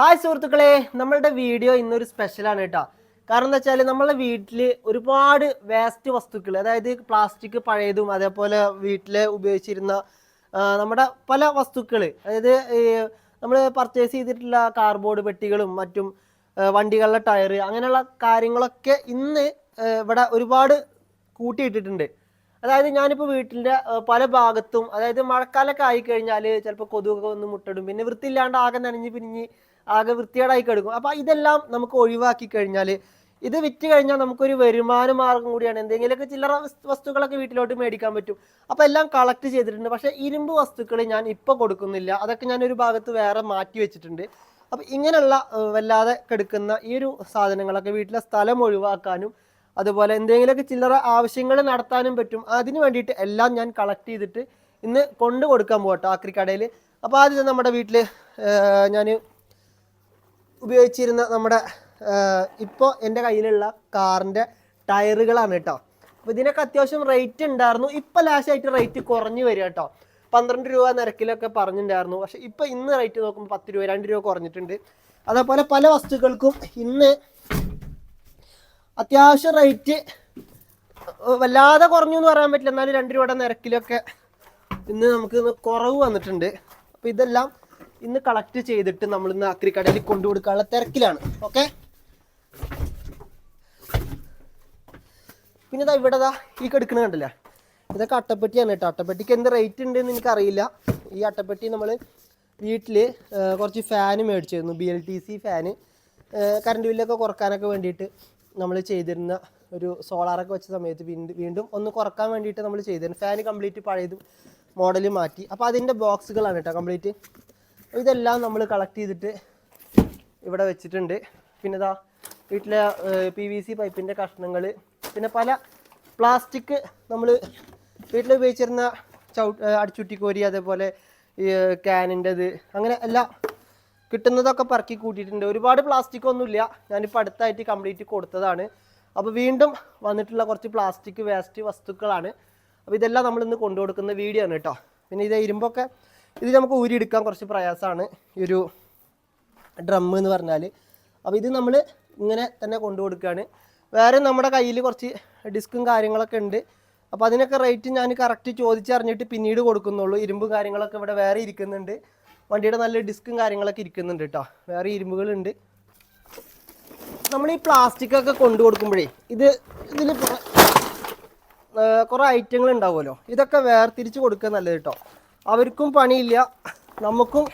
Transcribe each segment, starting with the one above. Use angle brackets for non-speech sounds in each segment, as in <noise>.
Hi സുഹൃത്തുക്കളെ. നമ്മളുടെ video ഇന്നൊരു സ്പെഷ്യലാണ് കേട്ടോ. കാരണം എന്താ വെച്ചാൽ നമ്മളെ വീട്ടിൽ ഒരുപാട് വേസ്റ്റ് വസ്തുക്കൾ അതായത് പ്ലാസ്റ്റിക് പഴയതും അതേപോലെ വീട്ടിൽ ഉപയോഗിച്ചിരുന്ന നമ്മുടെ പല വസ്തുക്കൾ അതായത് നമ്മൾ പർച്ചേസ് ചെയ്തിട്ടുള്ള കാർബോർഡ് പെട്ടികളും മറ്റും വണ്ടികളുടെ ടയർ അങ്ങനെയുള്ള കാര്യങ്ങളൊക്കെ ഇന്ന് ഇവിടെ ഒരുപാട് കൂട്ടിയിട്ടിട്ടുണ്ട്. അതായത് ഞാനിപ്പോൾ വീട്ടിന്റെ പല ഭാഗത്തും അതായത് മഴക്കാലമൊക്കെ ആയിക്കഴിഞ്ഞാൽ ചിലപ്പോൾ കൊതുകൊക്കെ ഒന്ന് മുട്ടടും. പിന്നെ വൃത്തിയില്ലാണ്ട് ആകെ നനഞ്ഞ് പിരിഞ്ഞ് ആകെ വൃത്തികേടായി കിടക്കും. അപ്പോൾ ഇതെല്ലാം നമുക്ക് ഒഴിവാക്കി കഴിഞ്ഞാൽ ഇത് വിറ്റ് കഴിഞ്ഞാൽ നമുക്കൊരു വരുമാന മാർഗം കൂടിയാണ്. എന്തെങ്കിലുമൊക്കെ ചില്ലറ വസ്- വസ്തുക്കളൊക്കെ വീട്ടിലോട്ട് മേടിക്കാൻ പറ്റും. അപ്പോൾ എല്ലാം കളക്ട് ചെയ്തിട്ടുണ്ട്. പക്ഷേ ഇരുമ്പ് വസ്തുക്കൾ ഞാൻ ഇപ്പോൾ കൊടുക്കുന്നില്ല. അതൊക്കെ ഞാൻ ഒരു ഭാഗത്ത് വേറെ മാറ്റി വെച്ചിട്ടുണ്ട്. അപ്പോൾ ഇങ്ങനെയുള്ള വല്ലാതെ കെടുക്കുന്ന ഈ ഒരു സാധനങ്ങളൊക്കെ വീട്ടിലെ സ്ഥലം ഒഴിവാക്കാനും അതുപോലെ എന്തെങ്കിലുമൊക്കെ ചില്ലറ ആവശ്യങ്ങൾ നടത്താനും പറ്റും. അതിന് വേണ്ടിയിട്ട് എല്ലാം ഞാൻ കളക്ട് ചെയ്തിട്ട് ഇന്ന് കൊണ്ടു കൊടുക്കാൻ പോകട്ടോ ആക്രിക്കടയിൽ അപ്പോൾ ആദ്യം നമ്മുടെ വീട്ടിൽ ഞാൻ ഉപയോഗിച്ചിരുന്ന നമ്മുടെ ഇപ്പോൾ എന്റെ കയ്യിലുള്ള കാറിന്റെ ടയറുകളാണ് കേട്ടോ. അപ്പോൾ ഇതിനൊക്കെ അത്യാവശ്യം റേറ്റ് ഉണ്ടായിരുന്നു. ഇപ്പോൾ ലാസ്റ്റായിട്ട് റേറ്റ് കുറഞ്ഞു വരിക കേട്ടോ. പന്ത്രണ്ട് രൂപ നിരക്കിലൊക്കെ പറഞ്ഞിട്ടുണ്ടായിരുന്നു. പക്ഷേ ഇപ്പോൾ ഇന്ന് റേറ്റ് നോക്കുമ്പോൾ പത്ത് രൂപ രണ്ട് രൂപ കുറഞ്ഞിട്ടുണ്ട്. അതേപോലെ പല വസ്തുക്കൾക്കും ഇന്ന് അത്യാവശ്യം റേറ്റ് വല്ലാതെ കുറഞ്ഞു എന്ന് പറയാൻ പറ്റില്ല. എന്നാലും രണ്ട് രൂപയുടെ നിരക്കിലൊക്കെ ഇന്ന് നമുക്ക് ഇന്ന് കുറവ് വന്നിട്ടുണ്ട്. അപ്പോൾ ഇതെല്ലാം ഇന്ന് കളക്ട് ചെയ്തിട്ട് നമ്മൾ ഇന്ന് അക്രിക്കടയിൽ കൊണ്ടു കൊടുക്കാനുള്ള തിരക്കിലാണ്. ഓക്കെ പിന്നെ ഇതാ ഇവിടെ ദാ ഈ കെടുക്കണ കണ്ടില്ലേ? ഇതൊക്കെ അട്ടപ്പെട്ടിയാണ് കേട്ടോ. അട്ടപ്പെട്ടിക്ക് എന്ത് റേറ്റ് ഉണ്ടെന്ന് എനിക്കറിയില്ല. ഈ അട്ടപ്പെട്ടി നമ്മൾ വീട്ടിൽ കുറച്ച് fan മേടിച്ചിരുന്നു. B L T C fan current ബില്ലൊക്കെ കുറക്കാനൊക്കെ വേണ്ടിയിട്ട് നമ്മൾ ചെയ്തിരുന്ന ഒരു സോളാറൊക്കെ വെച്ച സമയത്ത് വീണ്ടും ഒന്ന് കുറയ്ക്കാൻ വേണ്ടിയിട്ട് നമ്മൾ ചെയ്തിരുന്നു. ഫാന് കംപ്ലീറ്റ് പഴയതും മോഡൽ മാറ്റി. അപ്പോൾ അതിന്റെ ബോക്സുകളാണ് കേട്ടോ കംപ്ലീറ്റ് ഇതെല്ലാം നമ്മൾ കളക്ട് ചെയ്തിട്ട് ഇവിടെ വെച്ചിട്ടുണ്ട്. പിന്നെ ഇതാ വീട്ടിലെ പി വി സി പൈപ്പിന്റെ കഷ്ണങ്ങൾ പിന്നെ പല പ്ലാസ്റ്റിക് നമ്മൾ വീട്ടിൽ ഉപയോഗിച്ചിരുന്ന അടിച്ചുട്ടി അടിച്ചുട്ടിക്കോരി അതേപോലെ ഈ ക്യാനിന്റെത് അങ്ങനെ എല്ലാം കിട്ടുന്നതൊക്കെ പറക്കി കൂട്ടിയിട്ടുണ്ട്. ഒരുപാട് പ്ലാസ്റ്റിക് ഒന്നുമില്ല. ഞാനിപ്പോൾ അടുത്തായിട്ട് കംപ്ലീറ്റ് കൊടുത്തതാണ്. അപ്പോൾ വീണ്ടും വന്നിട്ടുള്ള കുറച്ച് പ്ലാസ്റ്റിക് വേസ്റ്റ് വസ്തുക്കളാണ്. അപ്പോൾ ഇതെല്ലാം നമ്മൾ ഇന്ന് കൊണ്ടു കൊടുക്കുന്ന വീഡിയോ ആണ് കേട്ടോ. പിന്നെ ഇത് ഇരുമ്പൊക്കെ ഇത് നമുക്ക് ഊരിയെടുക്കാൻ കുറച്ച് പ്രയാസമാണ് ഈ ഒരു ഡ്രം എന്ന് പറഞ്ഞാൽ അപ്പോൾ ഇത് നമ്മൾ ഇങ്ങനെ തന്നെ കൊണ്ടു കൊടുക്കുകയാണ് വേറെ നമ്മുടെ കയ്യിൽ കുറച്ച് ഡിസ്കും കാര്യങ്ങളൊക്കെ ഉണ്ട്. അപ്പോൾ അതിനൊക്കെ റേറ്റ് ഞാൻ കറക്റ്റ് ചോദിച്ചറിഞ്ഞിട്ട് പിന്നീട് കൊടുക്കുന്നുള്ളൂ. ഇരുമ്പും കാര്യങ്ങളൊക്കെ ഇവിടെ വേറെ ഇരിക്കുന്നുണ്ട്. വണ്ടിയുടെ നല്ല ഡിസ്കും കാര്യങ്ങളൊക്കെ ഇരിക്കുന്നുണ്ട് കേട്ടോ വേറെ ഇരുമ്പുകളുണ്ട്. നമ്മൾ ഈ പ്ലാസ്റ്റിക് ഒക്കെ കൊണ്ടു കൊടുക്കുമ്പോഴേ ഇത് ഇതിൽ കുറേ ഐറ്റങ്ങൾ ഉണ്ടാവുമല്ലോ. ഇതൊക്കെ വേർതിരിച്ച് കൊടുക്കുക നല്ലത് കേട്ടോ അവർക്കും പണിയില്ല. നമുക്കും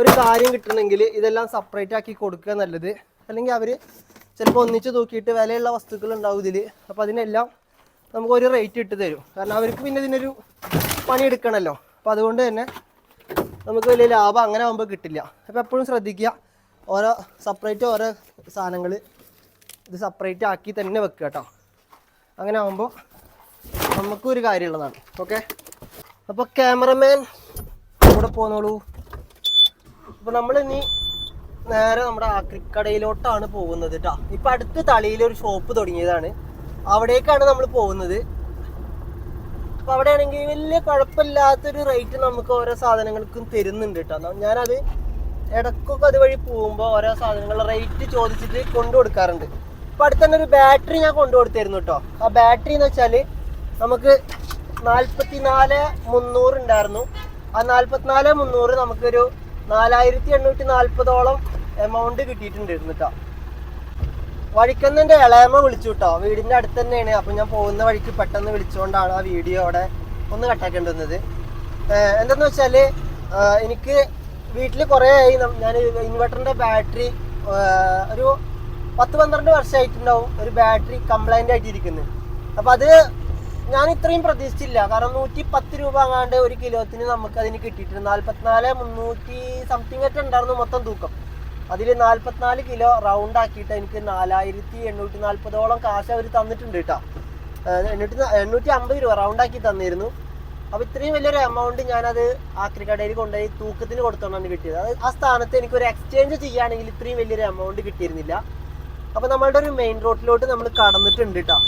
ഒരു കാര്യം കിട്ടണമെങ്കിൽ ഇതെല്ലാം സെപ്പറേറ്റ് ആക്കി കൊടുക്കുക നല്ലത്. അല്ലെങ്കിൽ അവർ ചിലപ്പോൾ ഒന്നിച്ച് തൂക്കിയിട്ട് വിലയുള്ള വസ്തുക്കൾ ഉണ്ടാവും ഇതിൽ അപ്പോൾ അതിനെല്ലാം നമുക്കൊരു റേറ്റ് ഇട്ട് തരും. കാരണം അവർക്ക് പിന്നെ ഇതിനൊരു പണി എടുക്കണമല്ലോ അപ്പോൾ അതുകൊണ്ട് തന്നെ നമുക്ക് വലിയ ലാഭം അങ്ങനെ ആകുമ്പോൾ കിട്ടില്ല. അപ്പോൾ എപ്പോഴും ശ്രദ്ധിക്കുക. ഓരോ സെപ്പറേറ്റ് ഓരോ സാധനങ്ങൾ ഇത് സെപ്പറേറ്റ് ആക്കി തന്നെ വെക്കുക കേട്ടോ. അങ്ങനെ ആകുമ്പോൾ നമുക്കും ഒരു കാര്യമുള്ളതാണ്. ഓക്കെ അപ്പോൾ ക്യാമറമാൻ കൂടെ പോന്നോളൂ. അപ്പൊ നമ്മൾ ഇനി നേരെ നമ്മുടെ ആക്രിക്കടയിലോട്ടാണ് പോകുന്നത് കേട്ടോ ഇപ്പൊ അടുത്ത് തളിയിൽ ഒരു ഷോപ്പ് തുടങ്ങിയതാണ്. അവിടേക്കാണ് നമ്മൾ പോകുന്നത്. അപ്പൊ അവിടെ ആണെങ്കിൽ വലിയ കുഴപ്പമില്ലാത്തൊരു റേറ്റ് നമുക്ക് ഓരോ സാധനങ്ങൾക്കും തരുന്നുണ്ട് കേട്ടോ ഞാനത് ഇടക്കൊക്കെ അതുവഴി പോകുമ്പോൾ ഓരോ സാധനങ്ങളുടെ റേറ്റ് ചോദിച്ചിട്ട് കൊണ്ടു കൊടുക്കാറുണ്ട്. ഇപ്പൊ അടുത്ത് തന്നെ ഒരു ബാറ്ററി ഞാൻ കൊണ്ടു കൊടുത്തിരുന്നു കേട്ടോ ആ ബാറ്ററി എന്ന് വെച്ചാൽ നമുക്ക് നാൽപ്പത്തി നാല് മുന്നൂറ് ഉണ്ടായിരുന്നു. ആ നാൽപ്പത്തിനാല് മുന്നൂറ് നമുക്കൊരു നാലായിരത്തി എണ്ണൂറ്റി നാൽപ്പതോളം എമൗണ്ട് കിട്ടിയിട്ടുണ്ടായിരുന്നു കേട്ടോ വഴിക്കന്നെ ഇളയമ്മ വിളിച്ചു കേട്ടോ വീടിന്റെ അടുത്ത് തന്നെയാണ് അപ്പൊ ഞാൻ പോകുന്ന വഴിക്ക് പെട്ടെന്ന് വിളിച്ചുകൊണ്ടാണ് ആ വീഡിയോ അവിടെ ഒന്ന് കട്ടാക്കേണ്ടി വന്നത്. എന്തെന്ന് വെച്ചാൽ എനിക്ക് വീട്ടിൽ കുറേ ആയി. ഞാൻ ഇൻവെർട്ടറിന്റെ ബാറ്ററി ഒരു പത്ത് പന്ത്രണ്ട് വർഷമായിട്ടുണ്ടാവും ഒരു ബാറ്ററി കംപ്ലൈന്റ് ആയിട്ടിരിക്കുന്നത് അപ്പൊ അത് ഞാൻ ഇത്രയും പ്രതീക്ഷിച്ചില്ല. കാരണം നൂറ്റി പത്ത് രൂപ അങ്ങാണ്ട് ഒരു കിലോത്തിന് നമുക്ക് അതിന് കിട്ടിയിട്ടുണ്ട്. നാല്പത്തിനാല് മുന്നൂറ്റി സംതിങ് ഒക്കെ ഉണ്ടായിരുന്നു മൊത്തം തൂക്കം. അതിൽ നാല്പത്തിനാല് കിലോ റൗണ്ട് ആക്കിയിട്ട് എനിക്ക് നാലായിരത്തി എണ്ണൂറ്റി നാൽപ്പതോളം കാശ് അവർ തന്നിട്ടുണ്ട് കേട്ടോ എണ്ണൂറ്റി എണ്ണൂറ്റി അമ്പത് രൂപ റൗണ്ട് ആക്കി തന്നിരുന്നു. അപ്പോൾ ഇത്രയും വലിയൊരു എമൗണ്ട് ഞാനത് ആക്രിക്കടയിൽ കൊണ്ടുപോയി തൂക്കത്തിന് കൊടുത്തോണ്ടാണ് കിട്ടിയത്. അത് ആ സ്ഥാനത്ത് എനിക്കൊരു എക്സ്ചേഞ്ച് ചെയ്യുകയാണെങ്കിൽ ഇത്രയും വലിയൊരു എമൗണ്ട് കിട്ടിയിരുന്നില്ല. അപ്പോൾ നമ്മളുടെ ഒരു മെയിൻ റോഡിലോട്ട് നമ്മൾ കടന്നിട്ടുണ്ട് കേട്ടോ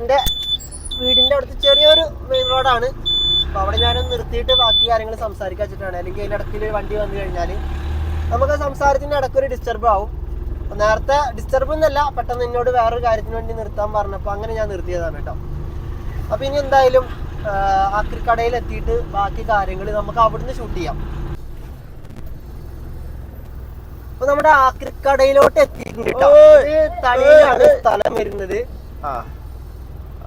എന്റെ വീടിന്റെ അടുത്ത് ചെറിയൊരു മെയിൻ റോഡാണ് അപ്പോൾ അവിടെ ഞാൻ നിർത്തിയിട്ട് ബാക്കി കാര്യങ്ങൾ സംസാരിക്കാൻ വെച്ചിട്ടാണ്. അല്ലെങ്കിൽ അതിന്റെ ഇടയ്ക്ക് വണ്ടി വന്നു കഴിഞ്ഞാൽ നമുക്ക് സംസാരത്തിന്റെ ഇടയ്ക്ക് ഒരു ഡിസ്റ്റർബ് ആവും നേരത്തെ ഡിസ്റ്റർബ് എന്നല്ല പെട്ടെന്ന് എന്നോട് വേറൊരു കാര്യത്തിന് വേണ്ടി നിർത്താൻ പറഞ്ഞപ്പോൾ അങ്ങനെ ഞാൻ നിർത്തിയതാണ് കേട്ടോ. അപ്പൊ ഇനി എന്തായാലും ആക്രിക്കടയിൽ എത്തിയിട്ട് ബാക്കി കാര്യങ്ങൾ നമുക്ക് അവിടുന്ന് ഷൂട്ട് ചെയ്യാം. അപ്പൊ നമ്മുടെ ആക്രിക്കടയിലോട്ട് എത്തിയിട്ടുണ്ട് സ്ഥലം വരുന്നത്. ആ.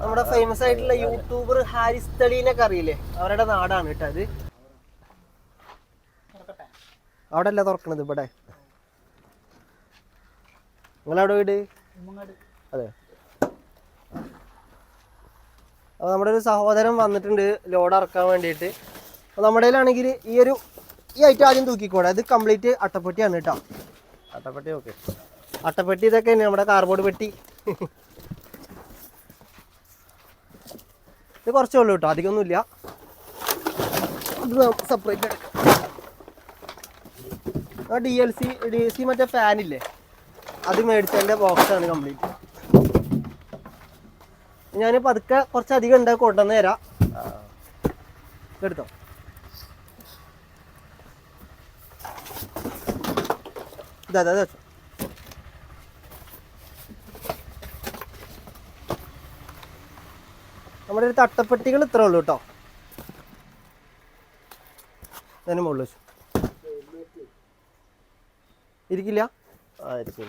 നമ്മുടെ ഫേമസ് ആയിട്ടുള്ള യൂട്യൂബർ ഹാരിസ് തളീനൊക്കെ അറിയില്ലേ? അവരുടെ നാടാണ് കേട്ടോ അത്. അവിടെ അല്ല തുറക്കണത് ഇവിടെ. നിങ്ങളവിടെ വീട്? അതെ. അപ്പോൾ നമ്മുടെ ഒരു സഹോദരൻ വന്നിട്ടുണ്ട് ലോഡ് ഇറക്കാൻ വേണ്ടിയിട്ട്. അപ്പോൾ നമ്മുടെ കയ്യിലാണെങ്കിൽ ഈ ഒരു ഈ ഐറ്റം ആദ്യം തൂക്കിക്കോടെ ഇത് കംപ്ലീറ്റ് അട്ടപ്പെട്ടിയാണ് കേട്ടോ. അട്ടപ്പെട്ടി ഓക്കെ അട്ടപ്പെട്ടി ഇതൊക്കെ തന്നെ നമ്മുടെ കാർബോർഡ് പെട്ടി. ഇത് കുറച്ചേ ഉള്ളൂ കേട്ടോ. അധികമൊന്നുമില്ല. ഇത് സെപ്പറേറ്റ് എടുക്കാം. D L C D L C മറ്റേ ഫാനില്ലേ അത് മേടിച്ചതിന്റെ ബോക്സാണ് കംപ്ലീറ്റ് ഞാൻ പതുക്കെ കുറച്ചധികം ഉണ്ട് കൊണ്ടുവന്ന് തരാം. എടുത്തോ? ഇതാ അതെ ഇതാ. നമ്മുടെ ഒരു തട്ടപ്പെട്ടികൾ ഇത്ര ഉള്ളൂ കേട്ടോ. അതിന് മുകളിൽ ഇരിക്കില്ല? ആയിരിക്കും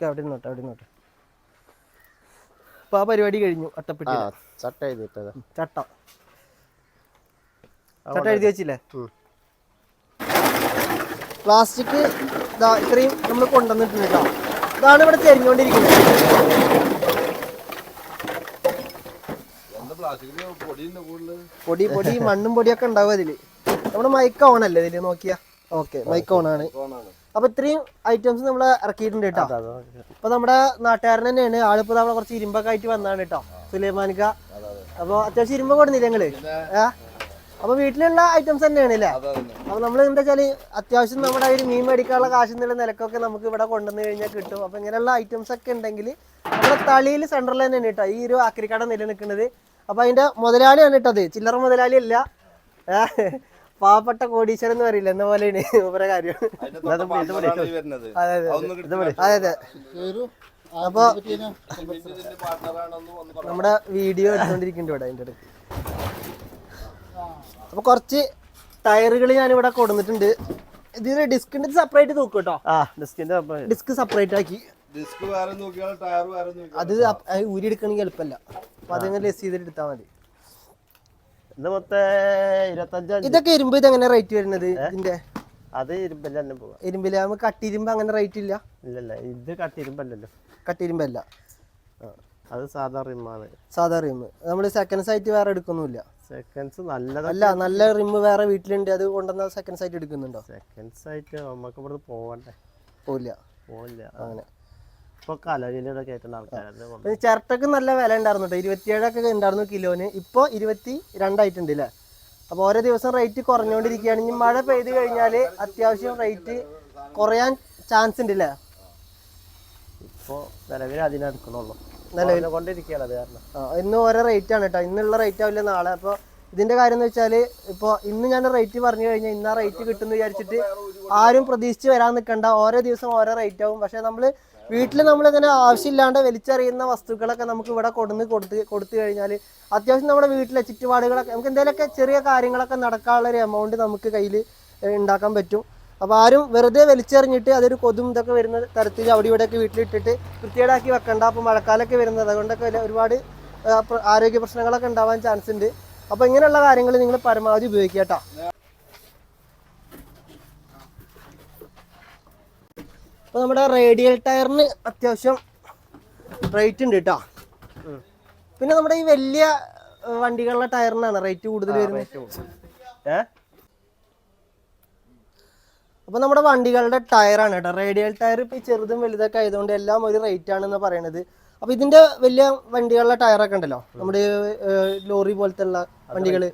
അവിടെ നിന്നോട്ടെ അവിടെ നിന്നോട്ടെ അപ്പൊ ആ പരിപാടി കഴിഞ്ഞു അട്ടപ്പെട്ടി ചട്ട എഴുതിട്ടത് ചട്ട. ചട്ട എഴുതി വെച്ചില്ലേ? പ്ലാസ്റ്റിക് ഇത്രയും നമ്മൾ കൊണ്ടുവന്നിട്ടുണ്ട് കേട്ടോ. ഇതാണ് ഇവിടെ തെരഞ്ഞുകൊണ്ടിരിക്കുന്നത്. പൊടി പൊടി <laughs> മണ്ണും പൊടിയൊക്കെ ഉണ്ടാവും അതിൽ. നമ്മുടെ മൈക്ക് ഓൺ അല്ലേ ഇതിൽ? നോക്കിയാ. ഓക്കെ മൈക്ക് ഓൺ ആണ്. അപ്പൊ ഇത്രയും ഐറ്റംസ് നമ്മൾ ഇറക്കിയിട്ടുണ്ട് കേട്ടോ. അപ്പൊ നമ്മുടെ നാട്ടുകാരൻ തന്നെയാണ്. ആളിപ്പോ നമ്മളെ കുറച്ച് ഇരുമ്പൊക്കെ ആയിട്ട് വന്നാണ് കേട്ടോ. സുലൈമാനിക്ക അപ്പൊ അത്യാവശ്യം ഇരുമ്പ് കൊടുന്നില്ല ഞങ്ങൾ ഏ അപ്പൊ വീട്ടിലുള്ള ഐറ്റംസ് തന്നെയാണ് അല്ലേ അപ്പൊ നമ്മൾ എന്താ വെച്ചാൽ അത്യാവശ്യം നമ്മുടെ ഒരു മീൻ മേടിക്കാനുള്ള കാശ് എന്നുള്ള നിലക്കൊക്കെ നമുക്ക് ഇവിടെ കൊണ്ടുവന്ന് കഴിഞ്ഞാൽ കിട്ടും. അപ്പൊ ഇങ്ങനെയുള്ള ഐറ്റംസ് ഒക്കെ ഉണ്ടെങ്കിൽ നമ്മുടെ തളിയിൽ സെന്ററിൽ തന്നെയാണ് കേട്ടോ ഈ ഒരു ആക്രിക്കട നിലനിൽക്കുന്നത്. അപ്പൊ അതിന്റെ മുതലാളിയാണ് കേട്ടത് ചില്ലറ മുതലാളി അല്ല. പാവപ്പെട്ട കോടീശ്വരൻ എന്ന് പറയില്ല? എന്ന പോലെയാണ്. ഇവരെ കാര്യം. അതെ അതെ അതെ അതെ. അപ്പൊ നമ്മുടെ വീഡിയോ എടുത്തോണ്ടിരിക്കുന്നുണ്ട് ഇവിടെ അതിന്റെ ഇടയ്ക്ക് അപ്പൊ കുറച്ച് ടയറുകൾ ഞാൻ ഇവിടെ കൊടുത്തിട്ടുണ്ട് ഇതിന് ഡിസ്കിന്റെ സെപ്പറേറ്റ് തൂക്കും കേട്ടോ. ആ ഡിസ്കിന്റെ ഡിസ്ക് സെപ്പറേറ്റ് ആക്കി. ഡിസ്ക് വേറെ നോക്കിയാൽ ടയർ വേറെ അത് അത് ഊരി എടുക്കണമെങ്കിൽ എളുപ്പമല്ല അപ്പൊ അതെങ്ങനെ ലെസ് ചെയ്തിട്ട് എടുത്താൽ മതി. ഇത് മൊത്തം ഇരുപത്തഞ്ചാം ഇതൊക്കെ ഇരുമ്പ് ഇത് എങ്ങനെ റേറ്റ് വരുന്നത് ഇതിന്റെ? അത് ഇരുമ്പല്ല തന്നെ പോവാ. ഇരുമ്പിൽ നമുക്ക് കട്ടിയിരുമ്പ് അങ്ങനെ റേറ്റ് ഇല്ല? ഇല്ലല്ല ഇത് കട്ടിരുമ്പല്ലല്ലോ കട്ടിരുമ്പല്ല ആ. അത് സാധാ റിമാണ് സാധാ റിം. നമ്മൾ സെക്കൻഡ് സൈറ്റ് വേറെ എടുക്കൊന്നുമില്ല. സെക്കൻഡ്സ് നല്ലത്. അല്ല നല്ല റിം വേറെ വീട്ടിലുണ്ട്. അത് കൊണ്ടുവന്ന സെക്കൻഡ് സൈറ്റ് എടുക്കുന്നുണ്ടോ? സെക്കൻഡ് സൈറ്റ് നമുക്ക് ഇവിടുന്ന് പോവണ്ടേ? പോവില്ല. പോവില്ല. അങ്ങനെ. ഇപ്പൊ കലവിലൂടെ കയറ്റുന്ന ആൾക്കാരത് ചിരട്ടക്ക് നല്ല വില ഉണ്ടായിരുന്നു കേട്ടോ ഇരുപത്തിയേഴൊക്കെ ഉണ്ടായിരുന്നു കിലോന്. ഇപ്പൊ ഇരുപത്തി രണ്ടായിട്ടുണ്ട് അല്ലേ അപ്പോൾ ഓരോ ദിവസം റേറ്റ് കുറഞ്ഞുകൊണ്ടിരിക്കുകയാണ് ഇനി മഴ പെയ്ത് കഴിഞ്ഞാൽ അത്യാവശ്യം റേറ്റ് കുറയാൻ ചാൻസ് ഉണ്ട് അല്ലേ ഇപ്പൊ നിലവിൽ അതിനെടുക്കണുള്ളൂ നിലവിൽ കൊണ്ടിരിക്കുകയാണ് അത് കാരണം. ഇന്ന് ഓരോ റേറ്റ് ആണ് കേട്ടോ ഇന്നുള്ള റേറ്റ് ആവില്ല നാളെ. അപ്പോൾ ഇതിന്റെ കാര്യം എന്ന് വെച്ചാൽ ഇപ്പോൾ ഇന്ന് ഞാൻ റേറ്റ് പറഞ്ഞു കഴിഞ്ഞാൽ ഇന്ന റേറ്റ് കിട്ടുമെന്ന് വിചാരിച്ചിട്ട് ആരും പ്രതീക്ഷിച്ച് വരാൻ നിൽക്കണ്ട ഓരോ ദിവസം ഓരോ റേറ്റ് ആവും. പക്ഷെ നമ്മൾ വീട്ടിൽ നമ്മൾ ഇങ്ങനെ ആവശ്യമില്ലാണ്ട് വലിച്ചെറിയുന്ന വസ്തുക്കളൊക്കെ നമുക്ക് ഇവിടെ കൊടുന്ന് കൊടുത്ത് കൊടുത്തു കഴിഞ്ഞാൽ അത്യാവശ്യം നമ്മുടെ വീട്ടിലെ ചുറ്റുപാടുകളൊക്കെ നമുക്ക് എന്തെങ്കിലുമൊക്കെ ചെറിയ കാര്യങ്ങളൊക്കെ നടക്കാനുള്ള ഒരു എമൗണ്ട് നമുക്ക് കയ്യിൽ ഉണ്ടാക്കാൻ പറ്റും. അപ്പോൾ ആരും വെറുതെ വലിച്ചെറിഞ്ഞിട്ട് അതൊരു കൊതും ഇതൊക്കെ വരുന്ന തരത്തിൽ അവിടെ ഇവിടെയൊക്കെ വീട്ടിലിട്ടിട്ട് വൃത്തികേടാക്കി വെക്കണ്ട. അപ്പോൾ മഴക്കാലമൊക്കെ വരുന്നത്. അതുകൊണ്ടൊക്കെ ഒരുപാട് ആരോഗ്യ പ്രശ്നങ്ങളൊക്കെ ഉണ്ടാവാൻ ചാൻസ് ഉണ്ട്. അപ്പോൾ ഇങ്ങനെയുള്ള കാര്യങ്ങൾ നിങ്ങൾ പരമാവധി ഉപയോഗിക്കുക കേട്ടോ. അപ്പോൾ നമ്മുടെ റേഡിയൽ ടയറിന് അത്യാവശ്യം റേറ്റ് ഉണ്ട് കേട്ടോ. പിന്നെ നമ്മുടെ ഈ വലിയ വണ്ടികളുടെ ടയറിനാണ് റേറ്റ് കൂടുതൽ വരുന്നത്. ഏ? അപ്പോൾ നമ്മുടെ വണ്ടികളുടെ ടയറാണ് കേട്ടോ. റേഡിയൽ ടയർ ഇപ്പോൾ ചെറുതും വലുതൊക്കെ ആയതുകൊണ്ട് എല്ലാം ഒരു റേറ്റ് ആണെന്ന് പറയണത്. അപ്പോൾ ഇതിന്റെ വലിയ വണ്ടികളുടെ ടയറൊക്കെ ഉണ്ടല്ലോ. നമ്മുടെ ലോറി പോലത്തെ ഉള്ള വണ്ടികൾ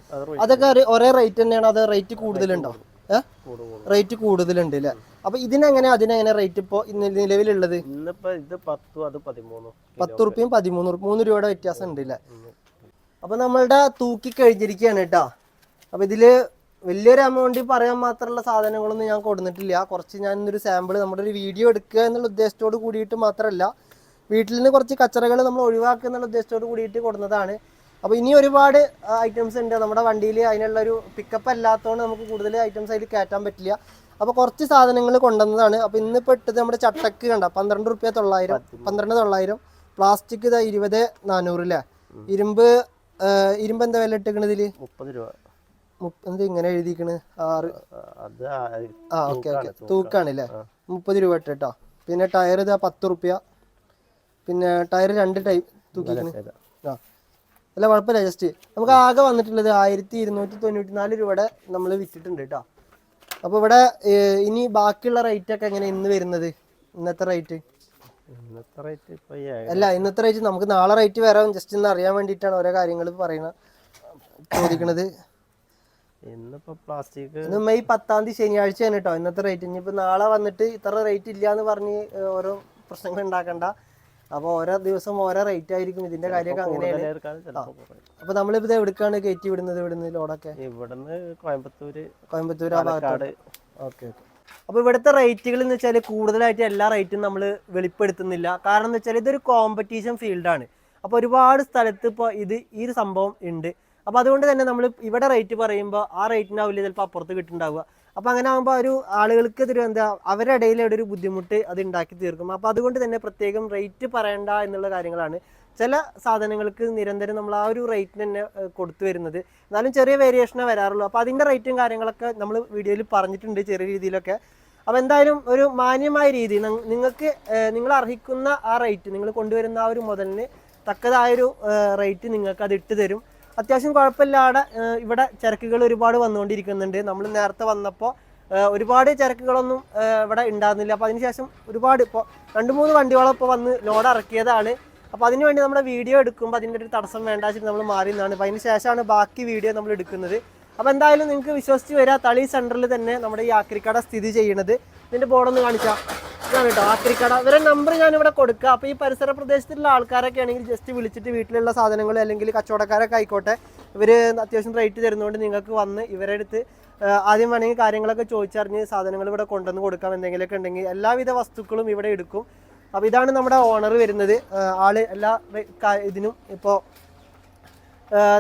അതൊക്കെ ഒരേ റേറ്റ് തന്നെയാണ് അത് റേറ്റ് കൂടുതലുണ്ടോ? റേറ്റ് കൂടുതലുണ്ട് അല്ലേ അപ്പൊ ഇതിനെങ്ങനെ അതിനെങ്ങനെ റേറ്റ് ഇപ്പോ നിലവിലുള്ളത്? ഇന്നിപ്പോ ഇത് പത്തും അത് പതിമൂന്നും പത്ത് റുപ്യയും പതിമൂന്ന് മൂന്ന് രൂപയുടെ വ്യത്യാസം ഉണ്ട് അല്ലേ അപ്പൊ നമ്മളുടെ തൂക്കി കഴിഞ്ഞിരിക്കുകയാണ് കേട്ടോ. അപ്പൊ ഇതിൽ വലിയൊരു എമൗണ്ട് പറയാൻ മാത്രമുള്ള സാധനങ്ങളൊന്നും ഞാൻ കൊടുത്തിട്ടില്ല. കുറച്ച് ഞാൻ ഇന്നൊരു സാമ്പിൾ നമ്മുടെ ഒരു വീഡിയോ എടുക്കുക എന്നുള്ള ഉദ്ദേശത്തോട് കൂടിയിട്ട് മാത്രമല്ല വീട്ടിൽ നിന്ന് കുറച്ച് കച്ചറകൾ നമ്മൾ ഒഴിവാക്കുക എന്നുള്ള ഉദ്ദേശത്തോട് കൂടിയിട്ട് കൊടുത്തതാണ് അപ്പോൾ ഇനി ഒരുപാട് ഐറ്റംസ് ഉണ്ട്. നമ്മുടെ വണ്ടിയിൽ അതിനുള്ള ഒരു പിക്കപ്പ് അല്ലാത്തതുകൊണ്ട് നമുക്ക് കൂടുതൽ ഐറ്റംസ് അതിൽ കയറ്റാൻ പറ്റില്ല. അപ്പോൾ കുറച്ച് സാധനങ്ങൾ കൊണ്ടുവന്നതാണ്. അപ്പോൾ ഇന്ന് പെട്ടത് നമ്മുടെ ചട്ടക്ക് കണ്ട? പന്ത്രണ്ട് റുപ്യ തൊള്ളായിരം പന്ത്രണ്ട് തൊള്ളായിരം. പ്ലാസ്റ്റിക് ഇതാ ഇരുപത് നാനൂറ് അല്ലേ ഇരുമ്പ് ഇരുമ്പ് എന്താ വില ഇട്ടേക്കണതിൽ മുപ്പത് രൂപ. എന്ത് ഇങ്ങനെ എഴുതിക്കണ്? ആറ് ആ, ഓക്കെ ഓക്കെ. തൂക്കാണ്, തൂക്കാണ്. അല്ലേ മുപ്പത് രൂപ ഇട്ട് കേട്ടോ. പിന്നെ ടയർ ഇതാ പത്ത് റുപ്യ. പിന്നെ ടയർ രണ്ട് ടൈപ്പ് തൂക്കിക്കണ്. ആ. അല്ല കുഴപ്പമില്ല ജസ്റ്റ് നമുക്ക് ആകെ വന്നിട്ടുള്ളത് ആയിരത്തി ഇരുന്നൂറ്റി തൊണ്ണൂറ്റി നാല് രൂപയുടെ നമ്മൾ വിറ്റിട്ടുണ്ട് കേട്ടോ. അപ്പോൾ ഇവിടെ ഇനി ബാക്കിയുള്ള റേറ്റ് ഒക്കെ എങ്ങനെ ഇന്ന് വരുന്നത്? ഇന്നത്തെ റേറ്റ് അല്ല ഇന്നത്തെ റേറ്റ് നമുക്ക് നാളെ റേറ്റ് വരാം. ജസ്റ്റ് ഒന്ന് അറിയാൻ വേണ്ടിയിട്ടാണ് ഓരോ കാര്യങ്ങൾ പറയുന്നത് ചോദിക്കണത്. ഇന്നിപ്പോ പ്ലാസ്റ്റിക് ഇന്ന് മെയ് പത്താം തീയതി ശനിയാഴ്ചയാണ് കേട്ടോ ഇന്നത്തെ റേറ്റ് ഇനിയിപ്പോ നാളെ വന്നിട്ട് ഇത്ര റേറ്റ് ഇല്ല എന്ന് പറഞ്ഞ് ഓരോ പ്രശ്നങ്ങൾ ഉണ്ടാക്കണ്ട അപ്പോൾ ഓരോ ദിവസം ഓരോ റേറ്റ് ആയിരിക്കും ഇതിന്റെ കാര്യമൊക്കെ അങ്ങനെയാണ്. അപ്പൊ നമ്മളിപ്പോ എവിടേക്കാണ് കയറ്റി വിടുന്നത്? ഇവിടുന്ന് ലോഡൊക്കെ? ഇവിടുന്ന് കോയമ്പത്തൂര് കോയമ്പത്തൂർ ആ ഭാഗത്താണ് ഓക്കെ ഓക്കെ. അപ്പോൾ ഇവിടുത്തെ റേറ്റുകൾ എന്ന് വെച്ചാൽ കൂടുതലായിട്ട് എല്ലാ റേറ്റും നമ്മൾ വെളിപ്പെടുത്തുന്നില്ല. കാരണം എന്ന് വെച്ചാൽ ഇതൊരു കോമ്പറ്റീഷൻ ഫീൽഡാണ് അപ്പോൾ ഒരുപാട് സ്ഥലത്ത് ഇപ്പോൾ ഇത് ഈ ഒരു സംഭവം ഉണ്ട് അപ്പോൾ അതുകൊണ്ട് തന്നെ നമ്മൾ ഇവിടെ റേറ്റ് പറയുമ്പോൾ ആ റേറ്റിനാവില്ല ചിലപ്പോൾ അപ്പുറത്ത് കിട്ടുന്നുണ്ടാവുക അപ്പോൾ അങ്ങനെ ആകുമ്പോൾ ഒരു ആളുകൾക്ക് ഇതൊരു എന്താ അവരുടെ ഇടയിൽ ഒരു ബുദ്ധിമുട്ട് അത് ഉണ്ടാക്കി തീർക്കും. അപ്പോൾ അതുകൊണ്ട് തന്നെ പ്രത്യേകം റേറ്റ് പറയണ്ട എന്നുള്ള കാര്യങ്ങളാണ് ചില സാധനങ്ങൾക്ക് നിരന്തരം നമ്മൾ ആ ഒരു റേറ്റിന് തന്നെ കൊടുത്തു വരുന്നത്. എന്നാലും ചെറിയ വേരിയേഷനേ വരാറുള്ളൂ. അപ്പോൾ അതിന്റെ റേറ്റും കാര്യങ്ങളൊക്കെ നമ്മൾ വീഡിയോയിൽ പറഞ്ഞിട്ടുണ്ട് ചെറിയ രീതിയിലൊക്കെ. അപ്പോൾ എന്തായാലും ഒരു മാന്യമായ രീതി നിങ്ങൾക്ക് നിങ്ങൾ അർഹിക്കുന്ന ആ റേറ്റ് നിങ്ങൾ കൊണ്ടുവരുന്ന ആ ഒരു മുതലിന് തക്കതായൊരു റേറ്റ് നിങ്ങൾക്ക് അത് ഇട്ട് തരും. അത്യാവശ്യം കുഴപ്പമില്ലാതെ ഇവിടെ ചരക്കുകൾ ഒരുപാട് വന്നുകൊണ്ടിരിക്കുന്നുണ്ട്. നമ്മൾ നേരത്തെ വന്നപ്പോൾ ഒരുപാട് ചരക്കുകളൊന്നും ഇവിടെ ഉണ്ടായിരുന്നില്ല. അപ്പോൾ അതിനുശേഷം ഒരുപാട് ഇപ്പോൾ രണ്ട് മൂന്ന് വണ്ടികളും ഇപ്പോൾ വന്ന് ലോഡ് ഇറക്കിയതാണ്. അപ്പോൾ അതിന് വേണ്ടി നമ്മുടെ വീഡിയോ എടുക്കുമ്പോൾ അതിന്റെ ഒരു തടസ്സം വേണ്ട വെച്ചിട്ട് നമ്മൾ മാറി നിന്നാണ്. അപ്പോൾ അതിന് ശേഷമാണ് ബാക്കി വീഡിയോ നമ്മൾ എടുക്കുന്നത്. അപ്പോൾ എന്തായാലും നിങ്ങൾക്ക് വിശ്വസിച്ച് വരാം. തളി സെന്ററിൽ തന്നെ നമ്മുടെ ഈ ആക്രിക്കട സ്ഥിതി ചെയ്യണത് ഇതിന്റെ ബോർഡൊന്ന് കാണിച്ചാൽ കേട്ടോ ആക്രിക്കട. ഇവരെ നമ്പർ ഞാനിവിടെ കൊടുക്കുക അപ്പോൾ ഈ പരിസര പ്രദേശത്തുള്ള ആൾക്കാരൊക്കെ ആണെങ്കിൽ ജസ്റ്റ് വിളിച്ചിട്ട് വീട്ടിലുള്ള സാധനങ്ങൾ അല്ലെങ്കിൽ കച്ചവടക്കാരൊക്കെ ആയിക്കോട്ടെ ഇവർ അത്യാവശ്യം റേറ്റ് തരുന്നതുകൊണ്ട് നിങ്ങൾക്ക് വന്ന് ഇവരെ അടുത്ത് ആദ്യം വേണമെങ്കിൽ കാര്യങ്ങളൊക്കെ ചോദിച്ചറിഞ്ഞ് സാധനങ്ങൾ ഇവിടെ കൊണ്ടുവന്ന് കൊടുക്കാം എന്തെങ്കിലുമൊക്കെ ഉണ്ടെങ്കിൽ എല്ലാവിധ വസ്തുക്കളും ഇവിടെ എടുക്കും. അപ്പോൾ ഇതാണ് നമ്മുടെ ഓണർ വരുന്നത്. ആൾ എല്ലാ ഇതിനും ഇപ്പോ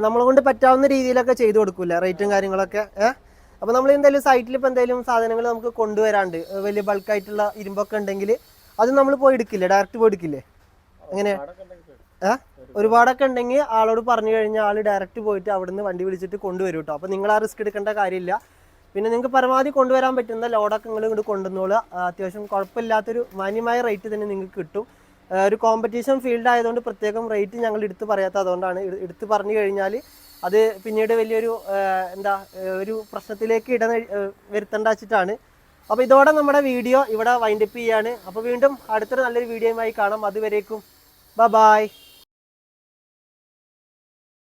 നമ്മളെ കൊണ്ട് പറ്റാവുന്ന രീതിയിലൊക്കെ ചെയ്തു കൊടുക്കൂല റേറ്റും കാര്യങ്ങളൊക്കെ ഏഹ് അപ്പോൾ നമ്മൾ എന്തായാലും സൈറ്റിൽ ഇപ്പോൾ എന്തായാലും സാധനങ്ങൾ നമുക്ക് കൊണ്ടുവരാണ്ട് വലിയ ബൾക്കായിട്ടുള്ള ഇരുമ്പൊക്കെ ഉണ്ടെങ്കിൽ അത് നമ്മൾ പോയി എടുക്കില്ലേ? ഡയറക്റ്റ് പോയി എടുക്കില്ലേ? അങ്ങനെ ഏഹ് ഒരുപാടൊക്കെ ഉണ്ടെങ്കിൽ ആളോട് പറഞ്ഞു കഴിഞ്ഞാൽ ആൾ ഡയറക്റ്റ് പോയിട്ട് അവിടുന്ന് വണ്ടി വിളിച്ചിട്ട് കൊണ്ടുവരും കേട്ടോ അപ്പോൾ നിങ്ങൾ ആ റിസ്ക് എടുക്കേണ്ട കാര്യമില്ല. പിന്നെ നിങ്ങൾക്ക് പരമാവധി കൊണ്ടുവരാൻ പറ്റുന്ന ലോഡൊക്കെ നിങ്ങൾ ഇങ്ങോട്ട് കൊണ്ടുവന്നോളുക. അത്യാവശ്യം കുഴപ്പമില്ലാത്തൊരു മാന്യമായ റേറ്റ് തന്നെ നിങ്ങൾക്ക് കിട്ടും. ഒരു കോമ്പറ്റീഷൻ ഫീൽഡ് ആയതുകൊണ്ട് പ്രത്യേകം റേറ്റ് ഞങ്ങൾ എടുത്ത് പറയാത്ത അതുകൊണ്ടാണ്. എടുത്ത് പറഞ്ഞു കഴിഞ്ഞാൽ അത് പിന്നീട് വലിയൊരു എന്താ ഒരു പ്രശ്നത്തിലേക്ക് ഇട വരുത്തേണ്ട വെച്ചിട്ടാണ് അപ്പോൾ ഇതോടെ നമ്മുടെ വീഡിയോ ഇവിടെ വൈൻഡപ്പ് ചെയ്യാണ്. അപ്പോൾ വീണ്ടും അടുത്തൊരു നല്ലൊരു വീഡിയോയുമായി കാണാം. അതുവരേക്കും. ബ ബായ്